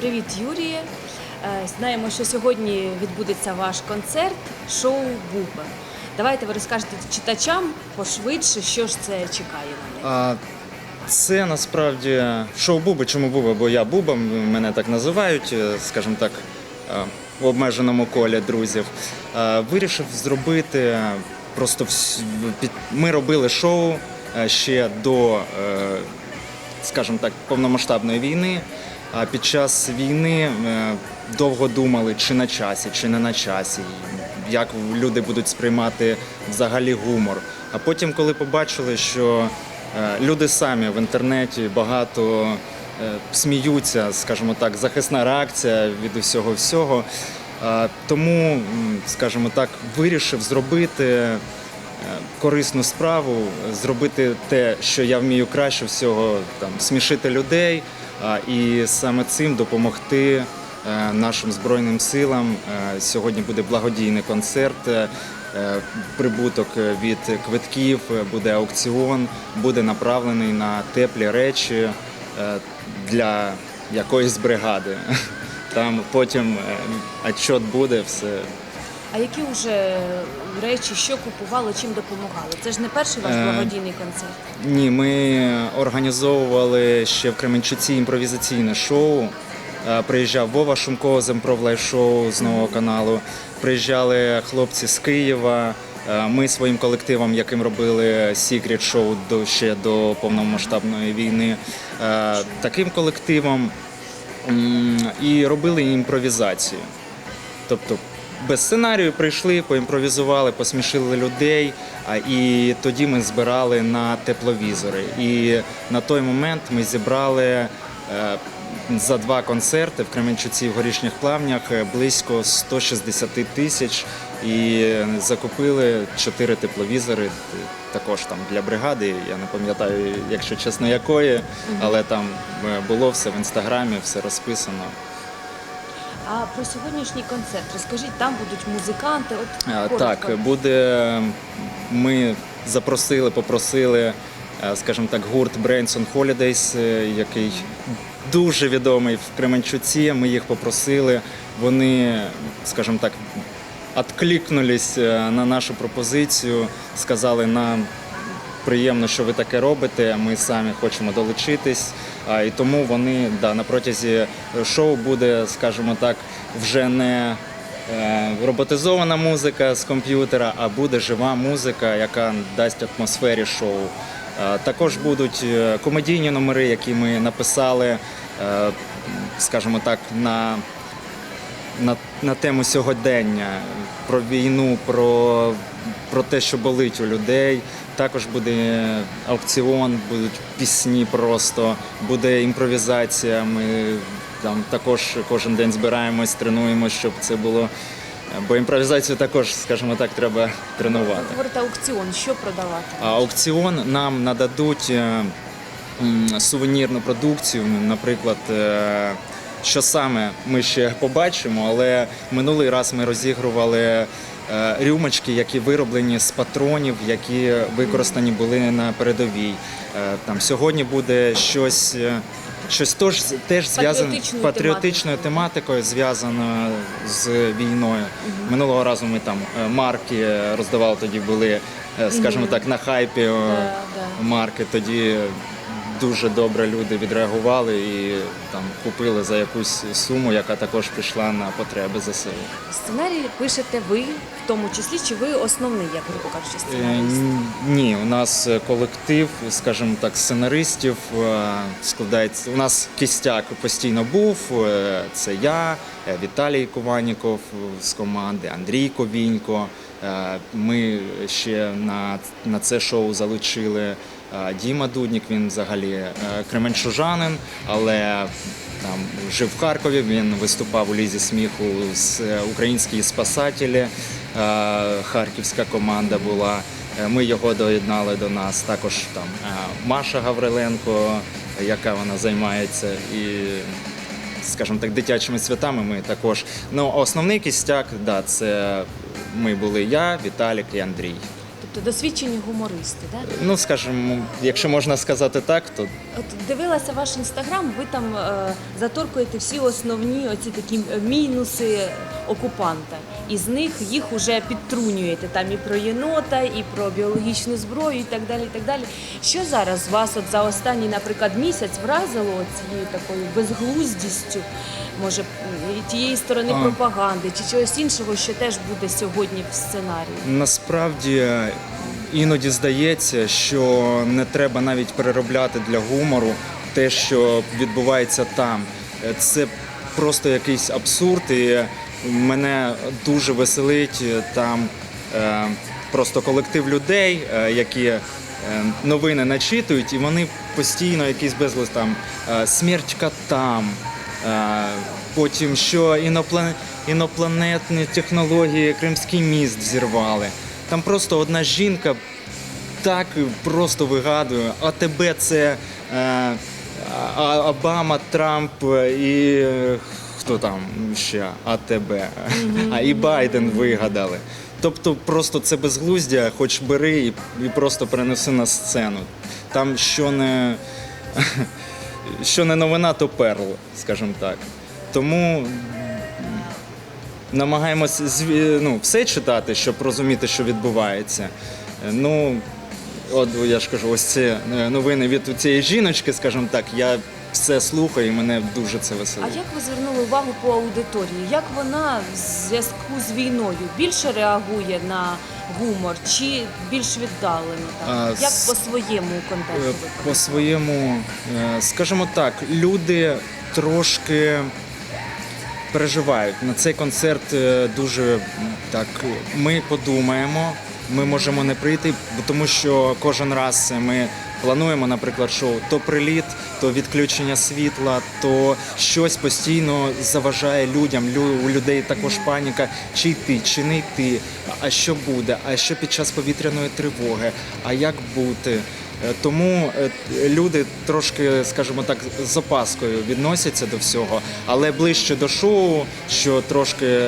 Привіт, Юріє. Е, Знаємо, що сьогодні відбудеться ваш концерт шоу Буба. Давайте ви розкажете читачам пошвидше, що ж це чекає на них. А, це насправді шоу Буби. Чому Буба? Бо я Буба, мене так називають, е, скажімо так, е, в обмеженому колі друзів. Вирішив зробити просто ми робили шоу ще до, скажімо так, повномасштабної війни. А під час війни е, довго думали, чи на часі, чи не на часі, як люди будуть сприймати взагалі гумор. А потім, коли побачили, що е, люди самі в інтернеті багато е, сміються, скажімо так, захисна реакція від усього всього. Тому, скажімо так, вирішив зробити корисну справу, зробити те, що я вмію краще всього, там смішити людей, і саме цим допомогти е, нашим збройним силам. Е, Сьогодні буде благодійний концерт. е, Прибуток від квитків буде аукціон, буде направлений на теплі речі для якоїсь бригади. Там потім отчет буде все. А які вже речі, що купували, чим допомагали? Це ж не перший ваш Е, благодійний концерт. Ні, ми організовували ще в Кременчуці імпровізаційне шоу. Е, Приїжджав Вова Шумко з імпровлайф шоу з нового каналу. Приїжджали хлопці з Києва. Е, Ми своїм колективом, яким робили Secret шоу до ще до повномасштабної війни, е, таким колективом і робили імпровізацію. Тобто без сценарію прийшли, поімпровізували, посмішили людей, і тоді ми збирали на тепловізори. І на той момент ми зібрали е, за два концерти в Кременчуці в горішніх плавнях е, близько 160 тисяч і закупили чотири тепловізори. Також там для бригади. Я не пам'ятаю, якщо чесно, якої, але там е, було все в інстаграмі, все розписано. А про сьогоднішній концерт розкажіть, там будуть музиканти. От А. Так, буде. Ми запросили, попросили, е, скажімо так, гурт Brains on Holidays, е, який дуже відомий в Кременчуці. Ми їх попросили. Вони, скажімо так, відкликнулись е, на нашу пропозицію, сказали нам. Приємно, що ви таке робите. Ми самі хочемо долучитись. А, і тому вони да, на протязі шоу буде, скажімо так, вже не е, роботизована музика з комп'ютера, а буде жива музика, яка дасть атмосфері шоу. Також будуть е, комедійні номери, які ми написали, е, скажімо так, на на, на тему сьогодення, про війну, про, про те, що болить у людей. Також буде аукціон, будуть пісні просто, буде імпровізація. Ми там також кожен день збираємось, тренуємось, щоб це було. Бо імпровізацію також, скажімо так, треба тренувати. Говорите аукціон, що продавати? А аукціон нам нададуть е, сувенірну продукцію, наприклад. е, Що саме ми ще побачимо, але минулий раз ми розігрували рюмочки, які вироблені з патронів, які використані були на передовій. Е, Там сьогодні буде щось, е, щось теж, теж зв'язане Патріотичною патріотичною тематикою, зв'язано з війною. Минулого разу ми там е, марки роздавали, тоді були, е, скажімо так, на хайпі е, да. марки. Тоді дуже добре люди відреагували і там купили за якусь суму, яка також пішла на потреби ЗСУ. Сценарій пишете ви, в тому числі, чи ви основний, як грубо кажучи, Е, Ні, у нас е, колектив, скажімо так, сценаристів е, складається. У нас кістяк постійно був. Це я, Віталій Кованіков з команди, Андрій Ковінько. Ми ще на, на це шоу залучили Діма Дуднік, він взагалі е, кременчужанин, але там жив в Харкові. Він виступав у лізі сміху з е, українські спасателі. е, Харківська команда була. Е, Ми його доєднали до нас. Також там е, Маша Гавриленко, яка вона займається і, скажімо так, дитячими святами. Ми також. Ну, основний кістяк, да, це ми були я, Віталік і Андрій. Тобто досвідчені гумористи, так? Ну, скажімо, якщо можна сказати так, то От дивилася ваш інстаграм, ви там е, заторкуєте всі основні оці такі мінуси окупанта. І з них їх уже підтрунюєте там і про єнота, і про біологічну зброю, і так далі. І так далі. Що зараз вас от за останній, наприклад, місяць вразило цією такою безглуздістю, може, і тієї сторони А. пропаганди, чи чогось іншого, що теж буде сьогодні в сценарії? Насправді іноді здається, що не треба навіть переробляти для гумору те, що відбувається там. Е, Це просто якийсь абсурд, і мене дуже веселить е, там е, просто колектив людей, е, які е, новини начитують, і вони постійно якийсь безлист там е, смерть котам. Потім що іноплан... інопланетні технології Кримський міст зірвали. Там просто одна жінка так просто вигадує. АТБ це е, А- Обама, Трамп і хто там ще АТБ. А і Байден вигадали. Тобто просто це безглуздя, хоч бери і, і просто перенеси на сцену. Там що не, що не новина, то перл, скажімо так. Тому намагаємось зві- ну, все читати, щоб розуміти, що відбувається. Ну, от я ж кажу, ось ці е, новини від цієї жіночки, скажімо так, я все слухаю і мене дуже це А як ви звернули увагу по аудиторії? Як вона в зв'язку з війною більше реагує на гумор чи більш віддалено? Так? А, як с- по своєму контексту? Е, ви По своєму, е, скажімо так, люди трошки переживають. На цей концерт е, дуже м, так. Ми подумаємо, ми можемо не прийти, бо тому що кожен раз ми плануємо, наприклад, шоу то приліт, то відключення світла, то щось постійно заважає людям. Лю- У людей також паніка, чи йти, чи не йти. А що буде? А що під час повітряної тривоги? А як бути? Е, Тому е, люди трошки, скажімо так, з опаскою відносяться до всього, але ближче до шоу, що трошки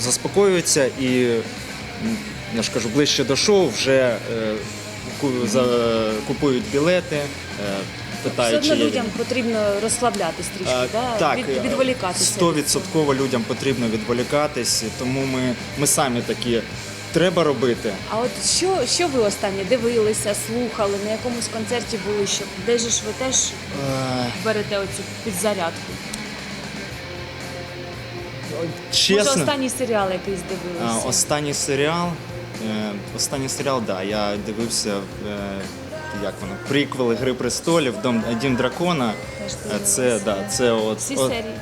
заспокоюються і я ж кажу, ближче до шоу вже е, купують білети, е, Все питають, одно чи людям потрібно розслаблятись трішки, Е, да? Так, Від, відволікатися. стовідсотково людям потрібно відволікатись, тому ми, ми самі такі треба робити. А от що, що ви останнє дивилися, слухали, на якомусь концерті були, що де ж ви теж Е, берете оцю підзарядку? Може, Чесно, останній серіал якийсь а, останній серіал. Е, Останній серіал, да, я дивився. е, Як воно? Приквели Гри престолів, Дом Дім дракона. Е, Це, да, це от, Всі от- серії.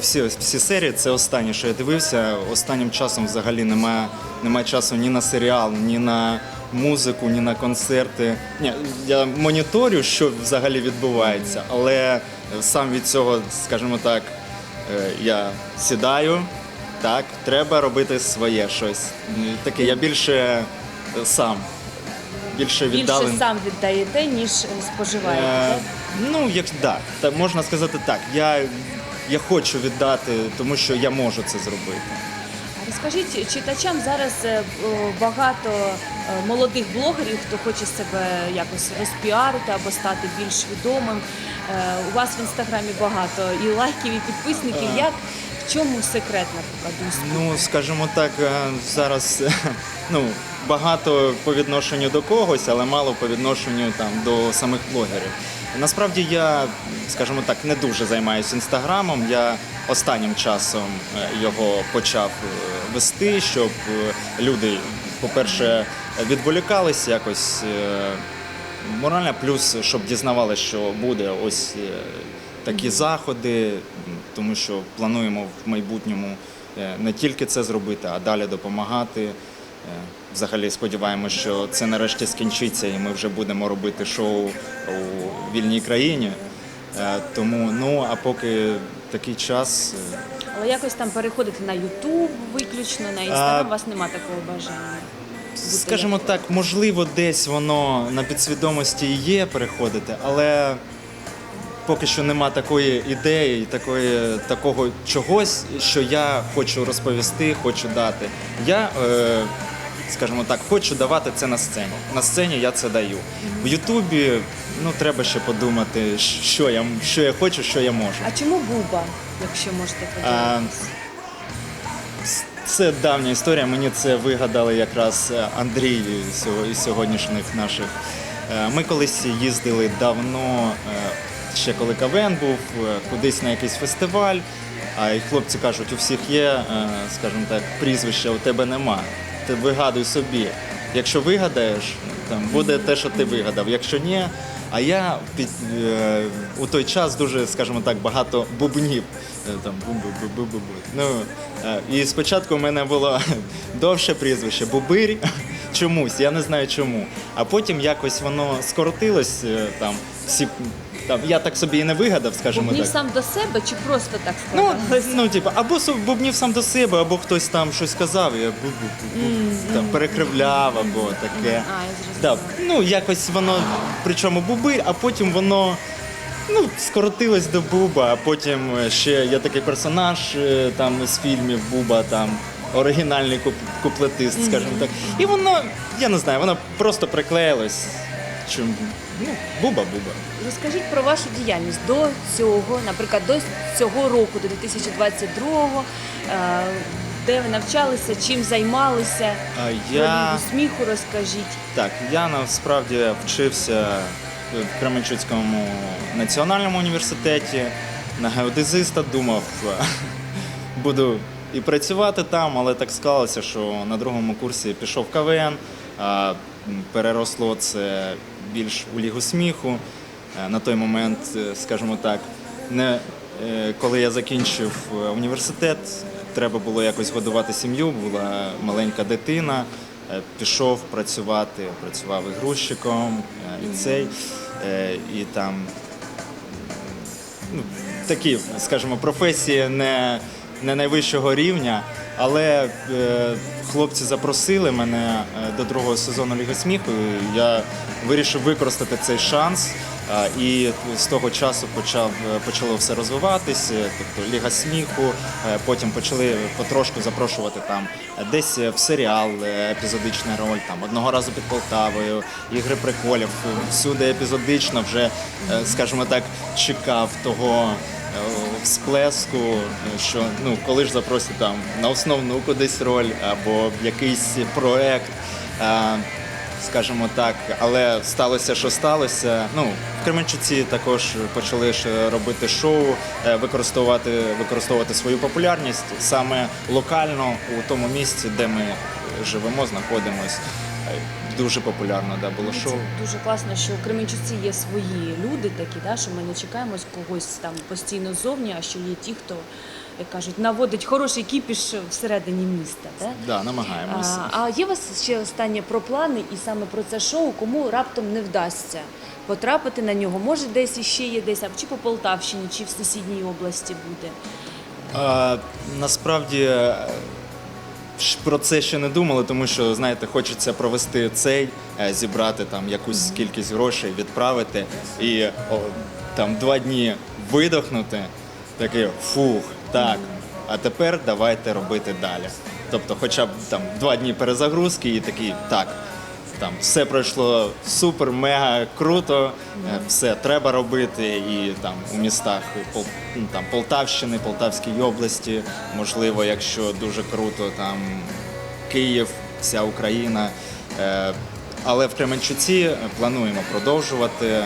Всі, всі серії це останнє, що я дивився. Останнім часом взагалі немає, немає часу ні на серіал, ні на музику, ні на концерти. Ні, я моніторю, що взагалі відбувається, але сам від цього, скажімо так, я сідаю. Так, треба робити своє щось. Таке, я більше е, сам, більше віддалений. Більше сам віддаєте, ніж споживаєте. Е, ну, як да, так, можна сказати так. Я, я хочу віддати, тому що я можу це зробити. Розкажіть читачам зараз е, багато е, молодих блогерів, хто хоче себе якось розпіарити або стати більш відомим. У вас в інстаграмі багато і лайків, і підписників. Як в чому секрет, наприклад, успіху? Ну, скажімо так, е, зараз ну, багато по відношенню до когось, але мало по відношенню там, до самих блогерів. Насправді я, скажімо так, не дуже займаюся інстаграмом. Я останнім часом е, його почав е, вести, щоб е, люди, по-перше, відволікались якось е, морально, плюс щоб дізнавалися, що буде ось е, такі заходи, тому що плануємо в майбутньому е, не тільки це зробити, а далі допомагати. Е, Взагалі сподіваємося, що це нарешті скінчиться, і ми вже будемо робити шоу у вільній країні. Е, Тому, ну а поки такий час. Але якось там переходити на Ютуб виключно, на інстаграм, у вас нема такого бажання. Скажімо так, можливо, десь воно на підсвідомості і є переходити, але поки що нема такої ідеї, такої, такого чогось, що я хочу розповісти, хочу дати. Я, е, скажімо так, хочу давати це на сцені. На сцені я це даю. В Ютубі ну треба ще подумати, що я що я хочу, що я можу. А чому Буба, якщо можете поділитися? Це давня історія. Мені це вигадали якраз е, Андрій із сьогоднішніх наших. Е, Ми колись їздили давно, е, ще коли КВН був, е, кудись на якийсь фестиваль. А і хлопці кажуть, у всіх є, е, скажімо так, прізвища, у тебе нема. Ти вигадуй собі. Якщо вигадаєш, там буде те, що ти вигадав. Якщо ні, а я під е, у той час дуже, скажімо так, багато бубнів. Там бу-бу-бу-бу-бу. Ну і спочатку у мене було довше прізвище Бубирь. Чомусь, я не знаю чому. А потім якось воно скоротилось. Там всі там я так собі і не вигадав, скажімо Бубнів так. сам до себе чи просто так Ну, складалося? ну типу, або су- бубнів сам до себе, або хтось там щось сказав, я бу-бу-бу-бу, там перекривляв, або таке. А, я Да, ну якось воно, причому бубир, а потім воно ну, скоротилось до Буба, а потім е, ще є такий персонаж е, там з фільмів Буба, там оригінальний куп- куплетист, скажімо так. І воно, я не знаю, воно просто приклеїлось. Чому? Ну, Буба, Буба. Розкажіть про вашу діяльність до цього, наприклад, до цього року, до 2022-го, е, де ви навчалися, чим займалися, А я... Лігу сміху розкажіть. Так, я насправді вчився в Кременчуцькому національному університеті на геодезиста. Думав, буду і працювати там, але так склалося, що на другому курсі пішов КВН, переросло це більш у лігу сміху. Е, На той момент, е, скажімо так, не е, коли я закінчив університет, треба було якось годувати сім'ю, була маленька дитина. Пішов працювати, працював і грузчиком, е, і цей, е, і там ну, такі, скажімо, професії не, не найвищого рівня, але е, хлопці запросили мене е, до другого сезону Ліги сміху. Я вирішив використати цей шанс. е, І з того часу почав почало все розвиватись, е, тобто Ліга сміху. Потім почали потрошку запрошувати там десь в серіал епізодична роль, там одного разу під Полтавою, ігри приколів. Всюди епізодично вже, скажімо так, чекав того е, що ну коли ж запросять там на основну кудись роль або в якийсь проект. е, Скажімо так, але сталося, що сталося. Ну, в Кременчуці також почали ж робити шоу, е, використовувати, використовувати свою популярність саме локально у тому місці, де ми живемо, знаходимось. Дуже популярно да, було шоу. Це дуже класно, що у Кременчуці є свої люди такі, да, що ми не чекаємо когось там постійно ззовні, а що є ті, хто, як кажуть, наводить хороший кіпіш всередині міста. Да? Да, намагаємося. А, а є у вас ще останнє про плани і саме про це шоу, кому раптом не вдасться потрапити на нього? Може, десь іще є десь, а чи по Полтавщині, чи в сусідній області буде. А, насправді про це ще не думали, тому що знаєте, хочеться провести цей, е, зібрати там якусь кількість грошей, відправити і о, там два дні видохнути. Такий фух, так. А тепер давайте робити далі. Тобто, хоча б там два дні перезагрузки і такий так. Там все пройшло супер, мега круто. е, Все треба робити і там у містах ну, там Полтавщини, Полтавській області, можливо, якщо дуже круто, там Київ, вся Україна. Е, Але в Кременчуці плануємо продовжувати.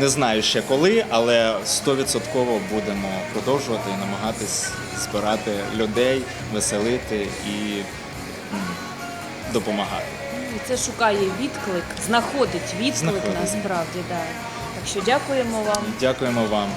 Не знаю ще коли, але 100% будемо продовжувати і намагатись збирати людей, веселити і допомагати. І це шукає відклик, знаходить відклик Знаходить. насправді. Да. Так що дякуємо вам. Дякуємо вам.